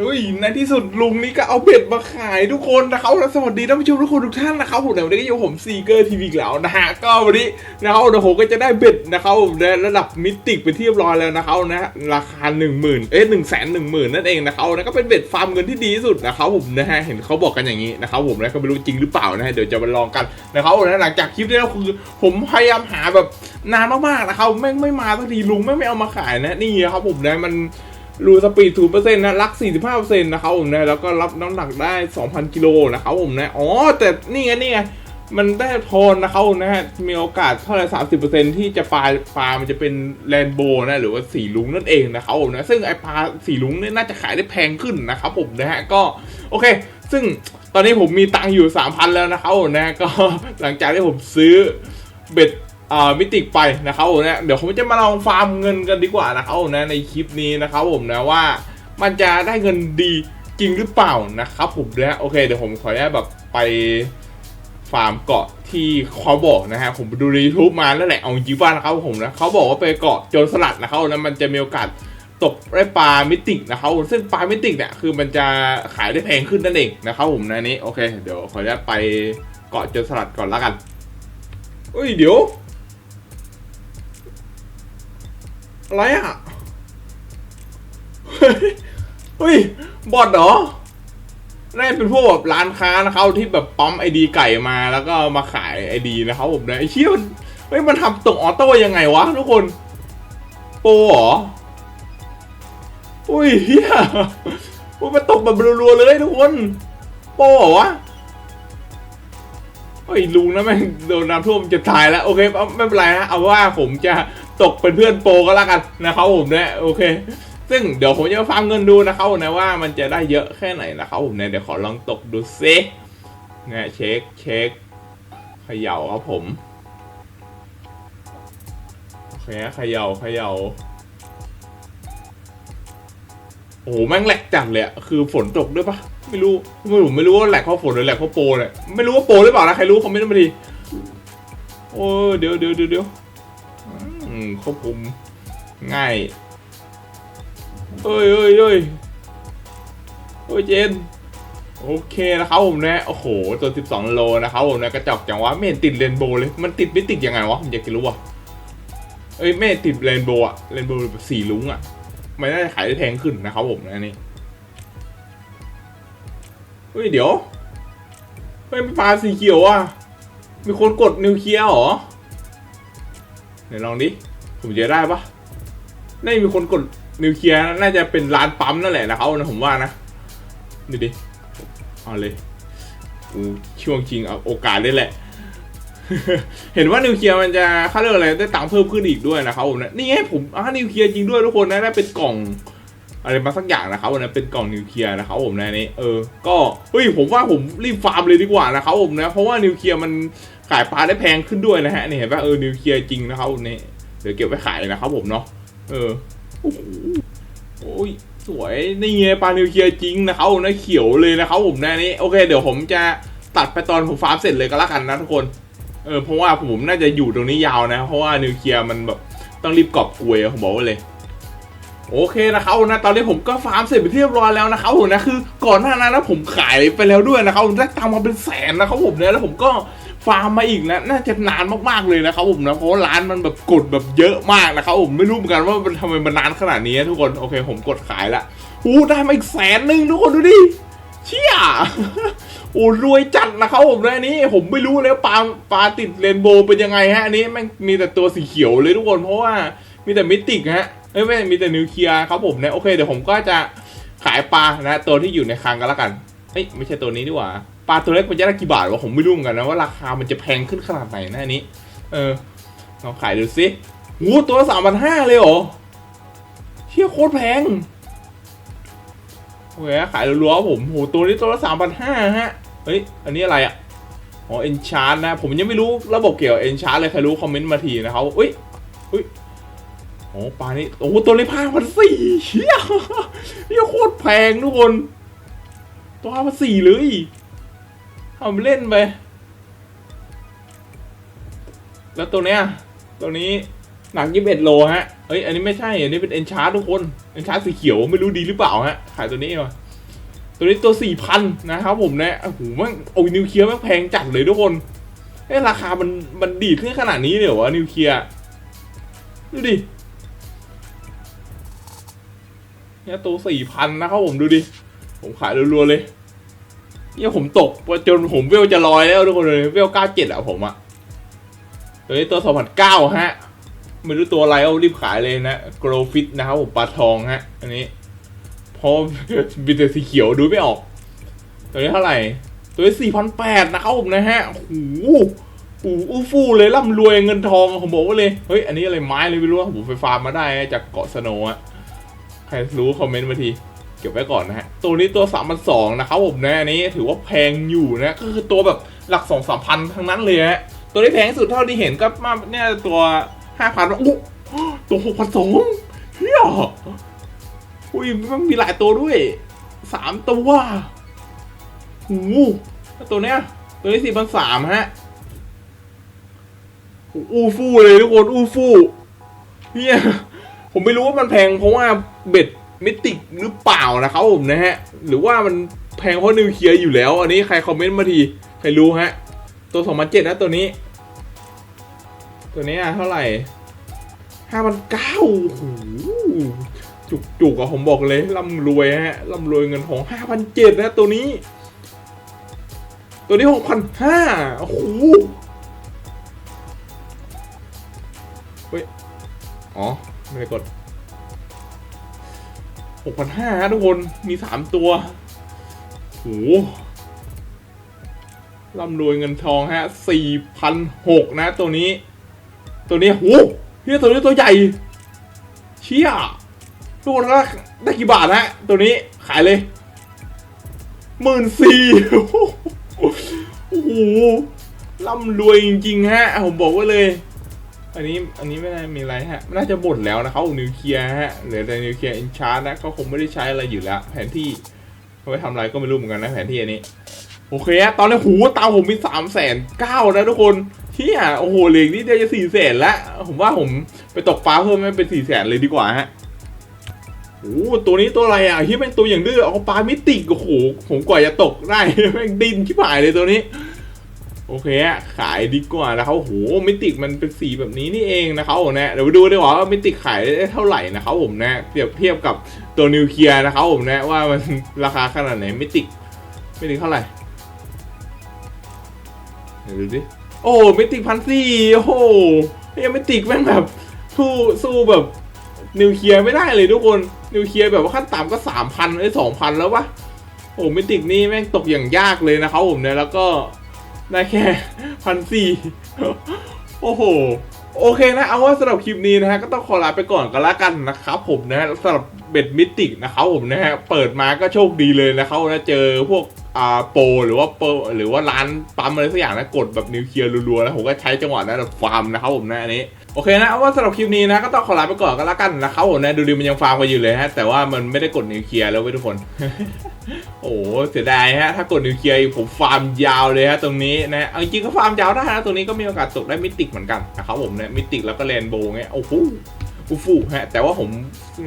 เฮ้ยในที่สุดลุงนี่ก็เอาเบ็ดมาขายทุกคนนะครับสวัสดีท่านผู้ชมทุกคนทุกท่านนะครับผมเดี๋ยววันนี้ก็อยู่กับผมซีเกอร์ทีวีอีกแล้วนะฮะก็วันนี้นะครับเดี๋ยวผมก็จะได้เบ็ดนะครับในระดับมิติไปนที่เรียบร้อยแล้วนะครับนะฮะราคา1 0,000เอ๊ะหนึ่งแสนหนึ่งหมื่นนั่นเองนะครับนะก็เป็นเบ็ดฟาร์มเงินที่ดีที่สุดนะครับผมนะฮะเห็นเขาบอกกันอย่างนี้นะครับผมนะก็ไม่รู้จริงหรือเปล่านะฮะเดี๋ยวจะมาลองกันนะครับนะหลังจากคลิปนี้แล้วคือผมพยายามหาแบบนานมากๆนะครับแม่งไม่มาสักทีลุงแม่งไม่เอามาขายนะนี่ครับผมนะมัน รูสปีดศูนเปอร์เซ็นต์นะ รักสี่สิบห้าเปอร์เซ็นต์นะครับผมนะ แล้วก็รับน้ำหนักได้สองพันกิโลนะครับผมนะ อ๋อ แต่นี่ไงนี่ไง มันได้โทนนะครับผมนะฮะ มีโอกาสเท่าไรสามสิบเปอร์เซ็นต์ที่จะปลาปลา มันจะเป็นแรนโบนะ หรือว่าสีลุงนั่นเองนะครับผมนะ ซึ่งไอปลาสีลุงเนี่ยน่าจะขายได้แพงขึ้นนะครับผมนะฮะ ก็ โอเค ซึ่งตอนนี้ผมมีตังค์อยู่สามพันแล้วนะครับผมนะ ก็หลังจากที่ผมซื้อเบ็ด อ่ามิติไปนะครับผมนะเดี๋ยวผมจะมาลองฟาร์มเงินกันดีกว่านะครับผมนะในคลิปนี้นะครับผมนะว่ามันจะได้เงินดีจริงหรือเปล่านะครับผมนะโอเคเดี๋ยวผมขออนุญาตแบบไปฟาร์มเกาะที่เขาบอกนะฮะผมดูใน YouTube มาแล้วแหละเอาจริงๆว่านะครับผมนะเขาบอกว่าไปเกาะโจรสลัดนะครับนะมันจะมีโอกาสตกได้ปลามิติกนะครับผมซึ่งปลามิติกเนี่ยคือมันจะขายได้แพงขึ้นนั่นเองนะครับผมนะนนี้โอเค เดี๋ยวขออนุญาตไปเกาะโจรสลัดก่อนละกันเอ้ยเดี๋ยว อะไรอะเฮ้ย บอทเหรอน่าเป็นพวกแบบร้านค้านะครับที่แบบปั๊มไอดีไก่มาแล้วก็มาขายไอดีนะครับผมนะไอเชี่ยมันเฮ้ยมันทำตรงออโต้ยังไงวะทุกคน โปรเหรอ อุ้ยเฮียมันตกแบบรัวๆเลยทุกคน โปรเหรอวะเฮ้ยลุงนะแม่งโดนน้ำท่วมจะตายแล้ว โอเคเอาไม่เป็นไรนะเอาว่าผมจะ ตกเป็นเพื่อนโปรก็แล้วกันนะครับผมเนี่ยโอเค ซึ่งเดี๋ยวผมจะฟาร์มเงินดูนะครับนะว่ามันจะได้เยอะแค่ไหนนะครับผมเนี่ยเดี๋ยวขอลองตกดูซิเนี่ยเช็คเช็คเขย่าครับผมโอเคเขย่าเขย่าโอ้โหแม่งแหลกจัดเลยอะคือฝนตกด้วยปะไม่รู้ไม่รู้ไม่รู้ว่าแหลกเพราะฝนหรือแหลกเพราะโปรเลยไม่รู้ว่าโปรหรือเปล่านะใครรู้คอมเมนต์มาดีโอ้เดี๋ยวเดี๋ยวเดี๋ยวเดี๋ยว ควบคุมง่ายเอ้ยเอ้ยเอ้ยโอ้ยเจนโอเคนะครับผมนะโอ้โหตัว12 โลนะครับผมนะกระจอกจังวะไม่เห็นติดเรนโบว์เลยมันติดไม่ติดยังไงวะผมอยากจะรู้ว่ะเอ้ยไม่ติดเรนโบว์อะเรนโบว์สีลุ้งอะมันน่าจะขายได้แพงขึ้นนะครับผมนะนนี่เฮ้ยเดี๋ยวเฮ้ยมันปลาสีเขียวอะมีคนกดนิวเคลียร์เหรอไหนลองดิ ผมจะได้ปะน่าจะมีคนกดนิวเคลียร์น่าจะเป็นร้านปั๊มนั่นแหละนะครับนะผมว่านะดูดิเอาเลยกูช่วงจริงเอาโอกาสได้แหละ เห็นว่านิวเคลียร์มันจะค่าเรื่องอะไรได้ตังค์เพิ่มขึ้นอีกด้วยนะครับผมนะนี่ไงผมอ่านิวเคลียร์จริงด้วยทุกคนนะได้เป็นกล่องอะไรมาสักอย่างนะครับวันนั้นเป็นกล่องนิวเคลียร์นะครับผมนะนนี้เออก็เฮ้ยผมว่าผมรีบฟาร์มเลยดีกว่านะครับผมนะเพราะว่านิวเคลียร์มันขายปลาได้แพงขึ้นด้วยนะฮะนี่เห็นป่ะเออนิวเคลียร์จริงนะครับผมนี่ เดี๋ยวเก็บไว้ขายนะครับผมเนาะเออโอ้โหโอ้ยสวยนี่ไงปลานิวเคลียร์จริงนะครับนะเขียวเลยนะครับผมนะนนี้โอเค เดี๋ยวผมจะตัดไปตอนผมฟาร์มเสร็จเลยก็แล้วกันนะทุกคนเออเพราะว่าผมน่าจะอยู่ตรงนี้ยาวนะ เพราะว่านิวเคลียร์มันแบบต้องรีบกอบกวยผมบอกไว้เลยโอเคนะครับนะตอนนี้ผมก็ฟาร์มเสร็จไปนที่เรียบร้อยแล้วนะครับผมนะคือ ก่อนหน้านั้นนะผมขายไปแล้วด้วยนะครับได้ตังค์มาเป็นแสนนะครับผมเนี่ยแล้วผมก็ ฟาร์มมาอีกนะน่าจะนานมากๆเลยนะครับผมนะเพราะร้านมันแบบกดแบบเยอะมากนะครับผมไม่รู้เหมือนกันว่ามันทำไมมันนานขนาดนี้ทุกคนโอเค ผมกดขายละอู้ได้มาอีกแสนหนึ่งทุกคนดูดิเชี่ยโอ้รวยจัดนะครับผมนะนนี้ ผมไม่รู้เลยว่าปลาปลาติดเรนโบว์เป็นยังไงฮะอันนี้ม่งมีแต่ตัวสีเขียวเลยทุกคนเพราะว่ามีแต่มิติกฮะเอ้ไม่มีแต่นิวเคลียร์ครับผมนะโอเคเดี๋ยวผมก็จะขายปลานะตัวที่อยู่ในคลังกันแล้วกันเอ้ยไม่ใช่ตัวนี้ดีกว่า ปลาตัวเล็กมันจะได้กี่บาทวะผมไม่รู้เหมือนกันนะว่าราคามันจะแพงขึ้นขนาดไหนนะอันนี้ เออลองขายดูสิโอ้ตัวสามพันห้าเลยเหรอเชี่ยโคตรแพงโอเคขายรัวๆผมโหตัวนี้ตัวละสามพันห้าฮะเฮ้ยอันนี้อะไรอะอ๋อเอนชาร์ดนะ ผมยังไม่รู้ระบบเกี่ยวเอนชาร์ดเลยใครรู้คอมเมนต์มาทีนะครับเฮ้ยเฮ้ยโอ้ปลานี้โอ้ตัวนี้พันพันสี่เชี่ยเหี้ยโคตรแพงทุกคนตัวพันสี่เลย ทำเล่นไป แล้วตัวเนี้ย ตัวนี้หนักยี่สิบเอ็ดโลฮะ เฮ้ย อันนี้ไม่ใช่ อันนี้เป็นเอนชาร์ทุกคน เอนชาร์สีเขียวไม่รู้ดีหรือเปล่าฮะ ขายตัวนี้มาตัวนี้ตัวสี่พันนะครับผมนะโอ้โหแมันโอ้ยนิวเคลียร์แมันแพงจัดเลยทุกคนเอ้ราคามันมันดีดขึ้นขนาดนี้เลยวะนิวเคลียร์ดูดิเนี่ยตัวสี่พันนะครับผมดูดิ ผมขายรัวๆเลย เนี่ยผมตกจนผมเวลจะลอยแล้วทุกคนเลยเวลเก้าเจ็ดอะผมอะตัวนี้ตัวสองพันเก้าฮะ ไม่รู้ตัวอะไรเอารีบขายเลยนะโกลฟิตนะครับผมปลาทองฮะ อันนี้พราะมีแต่สีเขียวดูไม่ออก ตัวนี้เท่าไหร่ ตัวนี้สี่พันแปดนะครับผมนะฮะโอ้โหอู้ฟู่เลยร่ำรวยเงินทองผมบอกว่าเลย เฮ้ย อันนี้อะไรไม้เลยไม่รู้ผมไปฟาร์มมาได้จากเกาะสโนว์อะใครรู้คอมเมนต์มาที เก็บไว้ก่อนนะฮะ ตัวนี้ตัวสามพันสองนะครับผมนะอันนี้ถือว่าแพงอยู่นะ ก็คือตัวแบบหลักสองสามพันทั้งนั้นเลยฮะ ตัวที่แพงที่สุดเท่าที่เห็นก็มาเนี่ยตัวห้าพันอู้ตัวหกพันสองเฮียอุ้ยมันมีหลายตัวด้วยสามตัวโอ้โหตัวเนี้ย ตัวนี้สี่พันสามฮะอู้ฟู่เลยทุกคนอู้ฟู่เฮียผมไม่รู้ว่ามันแพงเพราะว่าเบ็ด มิติกหรือเปล่านะครับผมนะฮะ หรือว่ามันแพงเพราะนิวเคลียร์อยู่แล้ว อันนี้ใครคอมเมนต์มาที ใครรู้ฮะ ตัวสองพันเจ็ดนะตัวนี้ ตัวนี้อะเท่าไหร่ห้าพันเก้าจุกจุกอะผมบอกเลยร่ำรวยฮะร่ำรวยเงินทองห้าพันเจ็ดนะตัวนี้ ตัวนี้หกพันห้าโอ้โหเฮ้ย อ๋อ ไม่ได้กด กพันห้าทุกคนมีสามตัวโหร่ำรวยเงินทองฮะสี่พันหกนะตัวนี้ ตัวนี้โหเฮียตัวนี้ตัวใหญ่ เชี่ยทุกคนก็ได้กี่บาทฮะ ตัวนี้ขายเลยหมื่นสี่โอ้โหร่ำรวยจริงๆฮะ ผมบอกไว้เลย อันนี้อันนี้ไม่น่ามีอะไรฮะน่าจะหมดแล้วนะครับนิวเคลียร์ฮะเหลือแต่นิวเคลียร์อินชาร์นะก็คงไม่ได้ใช้อะไรอยู่แล้ว แผนที่เอาไปทำอะไรก็ไม่รู้เหมือนกันนะแผนที่อันนี้ โอเคตอนนี้หูตาผมมีสามแสนเก้านะทุกคนเฮียโอ้โหเหลืออกนี่เดียวจะสี่แสนแล้วผมว่าผมไปตกปลาเพิ่มให้เป็นสี่แสนเลยดีกว่าฮะโอ้ตัวนี้ตัวอะไรอะเฮียแม่งตัวอย่างดื้อเอาปลามิติกโอ้โหผมกว่าจะตกได้แม่งดินชิบหายเลยตัวนี้ โอเคอะขายดีกว่านะครับโอ้โหมิติกมันเป็นสีแบบนี้นี่เองนะครับผมนะเดี๋ยวไปดูดีกว่าว่ามิติกขายได้เท่าไหร่นะครับผมนะเปรียบเทียบกับตัวนิวเคลียร์นะครับผมนะว่ามันราคาขนาดไหนมิติกมิติกเท่าไหร่เดี๋ยวดูดิโอ้มิติกพันสี่โอ้โหยังมิติกแม่งแบบสู้สู้แบบนิวเคลียร์ไม่ได้เลยทุกคนนิวเคลียร์แบบว่าขั้นต่ำก็สามพันไอ้สองพันแล้ววะโอ้มิติกนี่แม่งตกอย่างยากเลยนะครับผมเนี่ยแล้วก็ ได้แค่พันสี่โอ้โห โอเคนะ เอาว่าสำหรับคลิปนี้นะฮะ ก็ต้องขอลาไปก่อนกันละกันนะครับผมนะสำหรับเบ็ดมิติกนะครับผมนะฮะ เปิดมาก็โชคดีเลยนะครับนะเจอพวก อ่าโปรหรือว่าโปรหรือว่าร้านปั๊มอะไรสักอย่างนะกดแบบนิวเคลียร์รัวๆแล้วผมก็ใช้จังหวะนั้นแบบฟาร์มนะครับผมนะอันนี้โอเคนะว่าสำหรับคลิปนี้นะก็ต้องขอลาไปก่อนกันละกันนะครับผมนะดูดิมันยังฟาร์มกันอยู่เลยฮะแต่ว่ามันไม่ได้กดนิวเคลียร์แล้วเว้ยทุกคน โอ้โหเสียดายฮะถ้ากดนิวเคลียร์ผมฟาร์มยาวเลยฮะตรงนี้นะเอาจริงๆก็ฟาร์มยาวได้นะตรงนี้ก็มีโอกาสตกได้มิติกเหมือนกันนะครับผมเนี่ยมิติกแล้วก็แรนโบว์เงี้ยโอ้โหอูฟูฮะแต่ว่าผม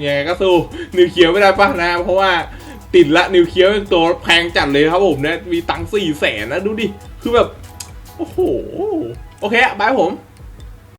ยังไงก็สู้นิวเคลียร์ไม่ได้ป่ะนะเพราะว่า ติดละนิวเคลียร์เป็นตัวแพงจัดเลยครับผมเนี่ยมีตังค์สี่แสนนะดูดิ คือแบบ โอ้โห โอเคอะบายผม